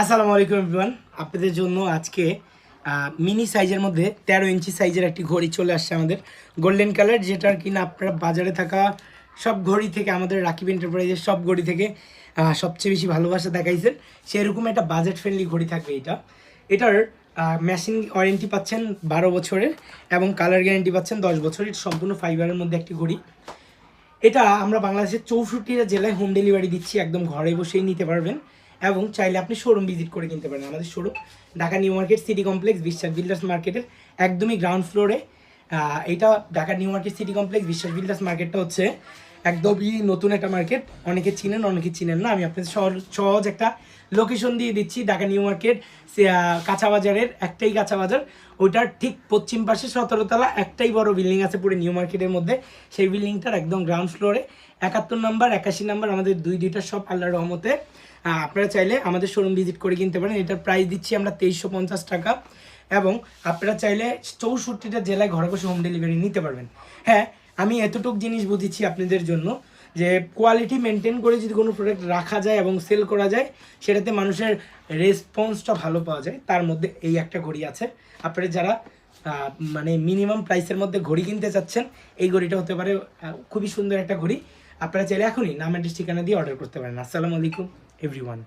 আসসালামু আলাইকুম এভরিওয়ান আপনাদের জন্য আজকে মিনি সাইজের মধ্যে তেরো ইঞ্চি সাইজের একটি ঘড়ি চলে আসছে আমাদের। গোল্ডেন কালার যেটার কিনা আপনারা বাজারে থাকা সব ঘড়ি থেকে, আমাদের রাকিব এন্টারপ্রাইজের সব ঘড়ি থেকে সবচেয়ে বেশি ভালোবাসা দেখাইছেন। সেরকম একটা বাজেট ফ্রেন্ডলি ঘড়ি থাকবে এটা। এটার মেশিন ওয়ারেন্টি পাচ্ছেন বারো বছরের এবং কালার গ্যারেন্টি পাচ্ছেন দশ বছরের সম্পূর্ণ ফাইবারের মধ্যে একটি ঘড়ি। এটা আমরা বাংলাদেশের চৌষট্টিটা জেলায় হোম ডেলিভারি দিচ্ছি, একদম ঘরে বসেই নিতে পারবেন। এবং চাইলে আপনি শোরুম ভিজিট করে কিনতে পারেন আমাদের showroom Dhaka new market city complex, Biswas builders মার্কেটের একদমই গ্রাউন্ড ফ্লোরে এটা Dhaka new market city complex, Biswas builders মার্কেটটা হচ্ছে একদমই নতুন একটা মার্কেট অনেকে চিনেন অনেকে চিনেন না। আমি আপনাদের সহজ একটা লোকেশন দিয়ে দিচ্ছি, ঢাকা নিউ মার্কেট কাঁচা বাজারের একটাই কাঁচা বাজার ওইটার ঠিক পশ্চিম পাশে সতেরোতলা একটাই বড় বিল্ডিং আছে পুরো নিউ মার্কেটের মধ্যে। সেই বিল্ডিংটার একদম গ্রাউন্ড ফ্লোরে একাত্তর নাম্বার একাশি নাম্বার আমাদের দুই, দুইটা সব আল্লাহর রহমতে। আপনারা চাইলে আমাদের শোরুম ভিজিট করে কিনতে পারেন। এটার প্রাইস দিচ্ছি আমরা তেইশশো পঞ্চাশ টাকা। এবং আপনারা চাইলে চৌষট্টিটা জেলায় ঘরে বসে হোম ডেলিভারি নিতে পারবেন। হ্যাঁ আমি এতটুক জিনিস বুঝেছি আপনাদের জন্য যে কোয়ালিটি মেনটেন করে যদি কোনো প্রোডাক্ট রাখা যায় এবং সেল করা যায়, সেটাতে মানুষের রেসপন্সটা ভালো পাওয়া যায়। তার মধ্যে এই একটা ঘড়ি আছে। আপনারা যারা মানে মিনিমাম প্রাইসের মধ্যে ঘড়ি কিনতে চাচ্ছেন, এই ঘড়িটা হতে পারে খুবই সুন্দর একটা ঘড়ি। আপনারা চাইলে এখনই নাম অ্যাড্রেস ঠিকানা দিয়ে অর্ডার করতে পারেন। আসসালামু আলাইকুম এভরিওয়ান